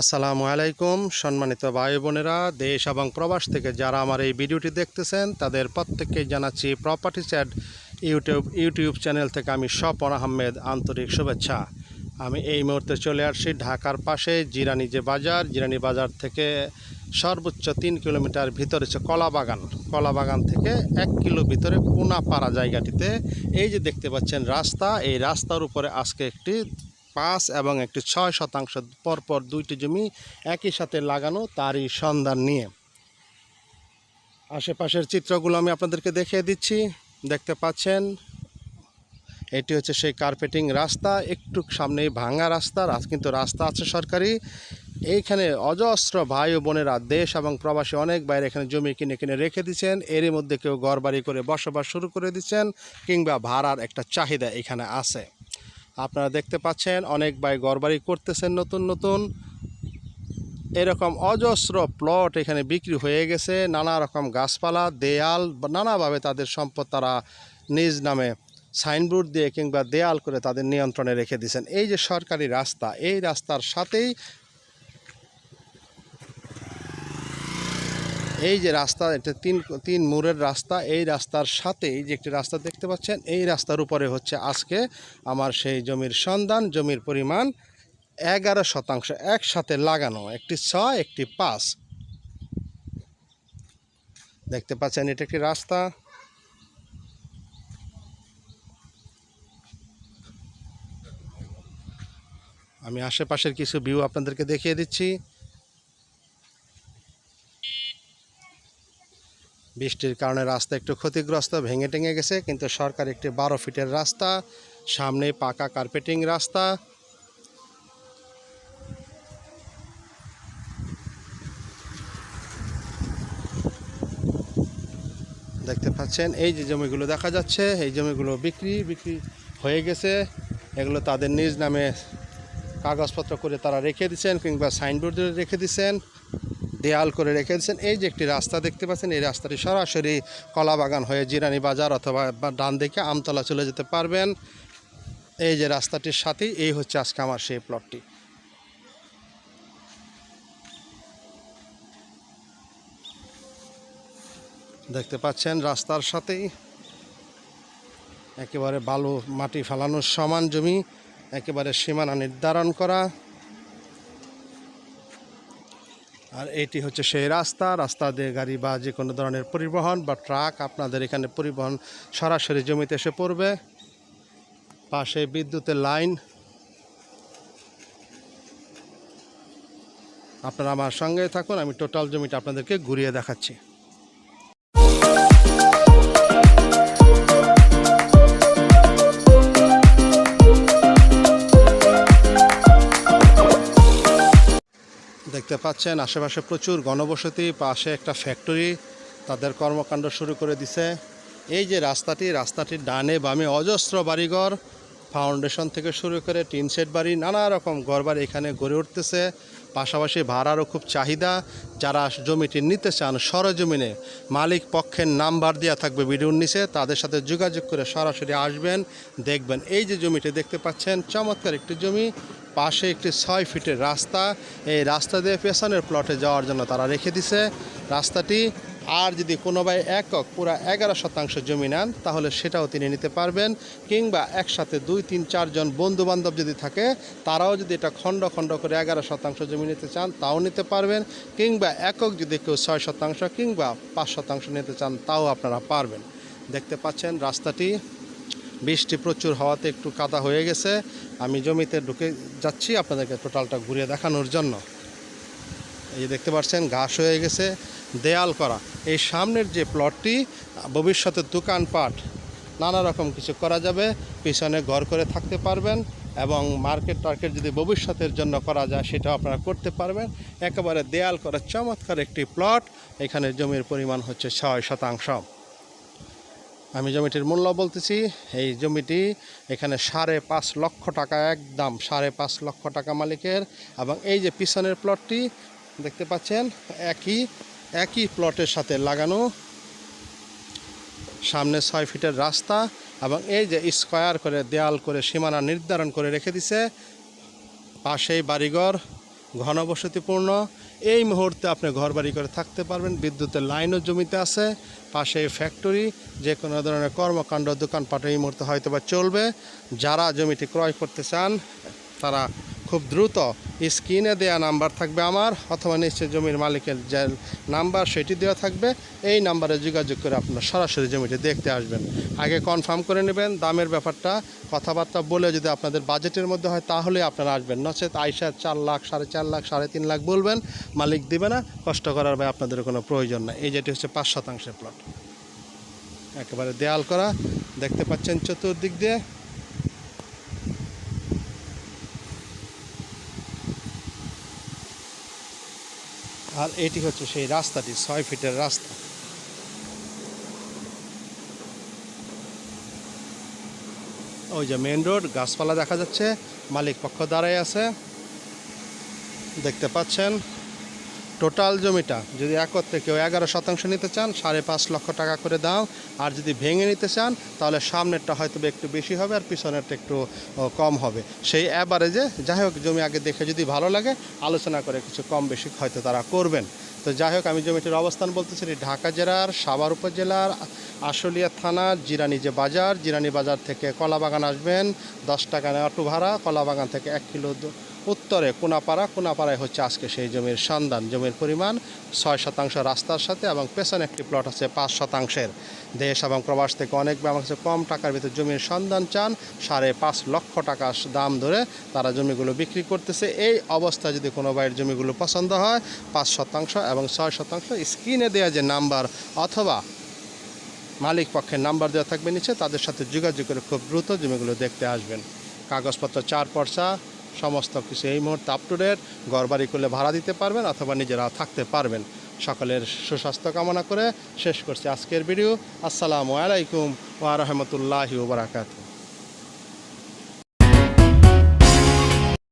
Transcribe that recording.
আসসালামু আলাইকুম, সম্মানিত ভাই বোনেরা, দেশ এবং প্রবাস থেকে যারা আমার এই ভিডিওটি দেখতেছেন, তাদের প্রত্যেককেই জানাচ্ছি property chat YouTube YouTube channel থেকে আমি স্বপন আহমেদ আন্তরিক শুভেচ্ছা। আমি এই মুহূর্তে চলে আসছি ঢাকার পাশে জিরানি যে বাজার, জিরানি বাজার থেকে সর্বোচ্চ তিন কিলোমিটার ভিতরে হচ্ছে কলা বাগান কলা বাগান থেকে এক কিলো ভিতরে কোনাপাড়া জায়গাটিতে এই যে দেখতে পাচ্ছেন রাস্তা, এই রাস্তার উপরে আজকে একটি পাঁচ এবং একটি ছয় শতাংশ পরপর দুইটি জমি একই সাথে লাগানো তারই সন্ধান নিয়ে। আশেপাশের চিত্রগুলো আমি আপনাদেরকে দেখিয়ে দিচ্ছি। দেখতে পাচ্ছেন, এটি হচ্ছে সেই কার্পেটিং রাস্তা, একটু সামনেই ভাঙা রাস্তা, রাস- কিন্তু রাস্তা আছে সরকারি। এইখানে অজস্র ভাই ও বোনেরা দেশ এবং প্রবাসী অনেক বাইরে এখানে জমি কিনে কিনে রেখে দিচ্ছেন। এরই মধ্যে কেউ ঘরবাড়ি করে বসবাস শুরু করে দিচ্ছেন কিংবা ভাড়ার একটা চাহিদা এখানে আছে। আপনারা দেখতে পাচ্ছেন, অনেক ভাই গড়বাড়ি করতেছেন নতুন নতুন। এরকম অজস্র প্লট এখানে বিক্রি হয়ে গেছে, নানা রকম গাছপালা, দেয়াল, নানাভাবে তাদের সম্পদ তারা নিজ নামে সাইনবোর্ড দিয়ে কিংবা দেয়াল করে তাদের নিয়ন্ত্রণে রেখে দিয়েছেন। এই যে সরকারি রাস্তা, এই রাস্তার সাথেই এই যে রাস্তা, এটা তিন তিন মোড়ের রাস্তা, এই রাস্তার সাথে যে একটি রাস্তা দেখতে পাচ্ছেন, এই রাস্তার উপরে হচ্ছে আজকে আমার সেই জমির সন্ধান, জমির পরিমাণ এগারো শতাংশ একসাথে লাগানো, একটি ছয়, একটি পাঁচ। দেখতে পাচ্ছেন, এটা একটি রাস্তা। আমি আশেপাশের কিছু ভিউ আপনাদেরকে দেখিয়ে দিচ্ছি। বৃষ্টির কারণে রাস্তা একটু ক্ষতিগ্রস্ত, ভেঙে টেঙে গেছে, কিন্তু সরকার একটি বারো ফিটের রাস্তা, সামনে পাকা কার্পেটিং রাস্তা। দেখতে পাচ্ছেন, এই যে জমিগুলো দেখা যাচ্ছে, এই জমিগুলো বিক্রি বিক্রি হয়ে গেছে। এগুলো তাদের নিজ নামে কাগজপত্র করে তারা রেখে দিচ্ছেন কিংবা সাইনবোর্ড রেখে দিচ্ছেন। দেয়াল করে রেখে দিচ্ছেন এই যে একটি রাস্তা দেখতে পাচ্ছেন, এই রাস্তাটি সরাসরি কলাবাগান হয়ে জিরানি বাজার অথবা ডান দিকে আমতলা চলে যেতে পারবেন। এই যে রাস্তাটির সাথেই এই হচ্ছে আজকে আমার সেই প্লটটি দেখতে পাচ্ছেন রাস্তার সাথেই একেবারে বালু মাটি ফেলানোর সমান জমি, একেবারে সীমানা নির্ধারণ করা। আর এটি হচ্ছে সেই রাস্তা রাস্তা দিয়ে গাড়ি বা যে কোনো ধরনের পরিবহন বা ট্রাক আপনাদের এখানে পরিবহন সরাসরি জমিতে এসে পড়বে। পাশে বিদ্যুতের লাইন। আপনারা আমার সঙ্গে থাকুন, আমি টোটাল জমিটা আপনাদেরকে ঘুরিয়ে দেখাচ্ছি। পাচ্ছেন, আশেপাশে প্রচুর গণবসতি, পাশে একটা ফ্যাক্টরি তাদের কর্মকাণ্ড শুরু করে দিছে। এই যে রাস্তাটি, রাস্তাটির ডানে বামে অজস্র বাড়িঘর ফাউন্ডেশন থেকে শুরু করে টিন সেট বাড়ি, নানা রকম ঘরবাড়ি এখানে গড়ে উঠতেছে। পাশাপাশি ভাড়ারও খুব চাহিদা। যারা জমিটি নিতে চান সরজমিনে, মালিক পক্ষের নাম্বার দেওয়া থাকবে ভিডিওর নিচে। তাদের সাথে যোগাযোগ করে সরাসরি আসবেন, দেখবেন। এই যে জমিটি দেখতে পাচ্ছেন, চমৎকার একটি জমি। পাশে একটি ছয় ফিটের রাস্তা। এই রাস্তা দিয়ে পেছনের প্লটে যাওয়ার জন্য তারা রেখে দিছে। রাস্তাটি আর যদি কোনো ভাই একক পুরা এগারো শতাংশ জমি নেন, তাহলে সেটাও তিনি নিতে পারবেন। কিংবা একসাথে দুই, তিন চারজন বন্ধু বান্ধব যদি থাকে, তারাও যদি এটা খণ্ড খণ্ড করে এগারো শতাংশ জমি নিতে চান, তাও নিতে পারবেন। কিংবা একক যদি কেউ ছয় শতাংশ কিংবা পাঁচ শতাংশ নিতে চান, তাও আপনারা পারবেন। দেখতে পাচ্ছেন রাস্তাটি, বৃষ্টি প্রচুর হওয়াতে একটু কাদা হয়ে গেছে। আমি জমিতে ঢুকে যাচ্ছি, আপনাদেরকে টোটালটা ঘুরিয়ে দেখানোর জন্য। এই দেখতে পাচ্ছেন, ঘাস হয়ে গেছে, দেয়াল করা। এই সামনের যে প্লটটি, ভবিষ্যতে দোকানপাট নানা রকম কিছু করা যাবে, পিছনে ঘর করে থাকতে পারবেন এবং মার্কেট টার্কেট যদি ভবিষ্যতের জন্য করা যায়, সেটাও আপনারা করতে পারবেন। একেবারে দেয়াল করা চমৎকার একটি প্লট, এখানে জমির পরিমাণ হচ্ছে ছয় শতাংশ। আমি জমিটির মূল্য বলতেছি, এই জমিটি এখানে সাড়ে পাঁচ লক্ষ টাকা, একদম সাড়ে পাঁচ লক্ষ টাকা মালিকের। এবং এই যে পিছনের প্লটটি দেখতে পাচ্ছেন, একই একই প্লটের সাথে লাগানো। সামনে ছয় ফিটের রাস্তা এবং এই যে স্কোয়ার করে দেয়াল করে সীমানা নির্ধারণ করে রেখে দিছে। পাশেই বাড়িঘর, ঘনবসতিপূর্ণ। এই মুহূর্তে আপনি ঘর বাড়ি করে থাকতে পারবেন, বিদ্যুতের লাইনও জমিতে আছে। পাশে ফ্যাক্টরি, যে কোনো ধরনের কর্মকাণ্ড, দোকানপাট এই মুহূর্তে হয়তো বা চলবে। যারা জমিটি ক্রয় করতে চান, তারা খুব দ্রুত স্ক্রিনে দেওয়া নাম্বার থাকবে আমার অথবা নিশ্চয় জমির মালিকের যে নাম্বার সেটি দেওয়া থাকবে। এই নাম্বারে যোগাযোগ করে আপনার সরাসরি জমিটি দেখতে আসবেন। আগে কনফার্ম করে নেবেন দামের ব্যাপারটা, কথাবার্তা বলে যদি আপনাদের বাজেটের মধ্যে হয় তাহলে আপনারা আসবেন। নচেত আইসা চার লাখ, সাড়ে চার লাখ, সাড়ে তিন লাখ বলবেন, মালিক দিবে না, কষ্ট করার ভাই আপনাদের কোনো প্রয়োজন নাই। এই যেটি হচ্ছে পাঁচ শতাংশের প্লট একেবারে দেয়াল করা, দেখতে পাচ্ছেন চতুর্দিক দিয়ে। আর এটি হচ্ছে সেই রাস্তাটি, ছয় ফিটের রাস্তা। ওই যে মেন রোড, গাছপালা দেখা যাচ্ছে, মালিক পক্ষ দাঁড়ায় আছে। দেখতে পাচ্ছেন টোটাল জমিটা যদি একত্রে কেউ এগারো শতাংশ নিতে চান, সাড়ে পাঁচ লক্ষ টাকা করে দাম আর যদি ভেঙে নিতে চান, তাহলে সামনেরটা হয়তো একটু বেশি হবে আর পিছনেরটা একটু কম হবে। সেই অ্যাভারেজে যাই হোক, জমি আগে দেখে যদি ভালো লাগে, আলোচনা করে কিছু কম বেশি হয়তো তারা করবেন। তো যাই হোক, আমি জমিটির অবস্থান বলতেছি ঢাকা জেলার, সাভার উপজেলার, আশুলিয়া থানার জিরানি যে বাজার, জিরানি বাজার থেকে কলাবাগান আসবেন। দশ টাকা অটো ভাড়া, কলাবাগান থেকে এক কিলো উত্তরে কোনাপাড়া, কোনাপাড়ায় হচ্ছে আজকে সেই জমির সন্ধান। জমির পরিমাণ ছয় শতাংশ রাস্তার সাথে এবং পেছনে একটি প্লট আছে পাঁচ শতাংশের। দেশ এবং প্রবাস থেকে অনেক আমার কাছে কম টাকার ভিতরে জমির সন্ধান চান। সাড়ে পাঁচ লক্ষ টাকা দাম ধরে তারা জমিগুলো বিক্রি করতেছে। এই অবস্থায় যদি কোনো বাইরের জমিগুলো পছন্দ হয়, পাঁচ শতাংশ এবং ছয় শতাংশ স্ক্রিনে দেওয়া যে নাম্বার অথবা মালিক পক্ষের নাম্বার দেওয়া থাকবে নিচে, তাদের সাথে যোগাযোগ করে খুব দ্রুত জমিগুলো দেখতে আসবেন। কাগজপত্র চার পর্চা সমস্ত কিছু এই মুহূর্তে আপ টু ডেট ঘর বাড়ি করলে ভাড়া দিতে পারবেন অথবা নিজেরা থাকতে পারবেন। সকলের সুস্বাস্থ্য কামনা করে শেষ করছি আজকের ভিডিও আসসালামু আলাইকুম ওয়া রাহমাতুল্লাহি ওয়া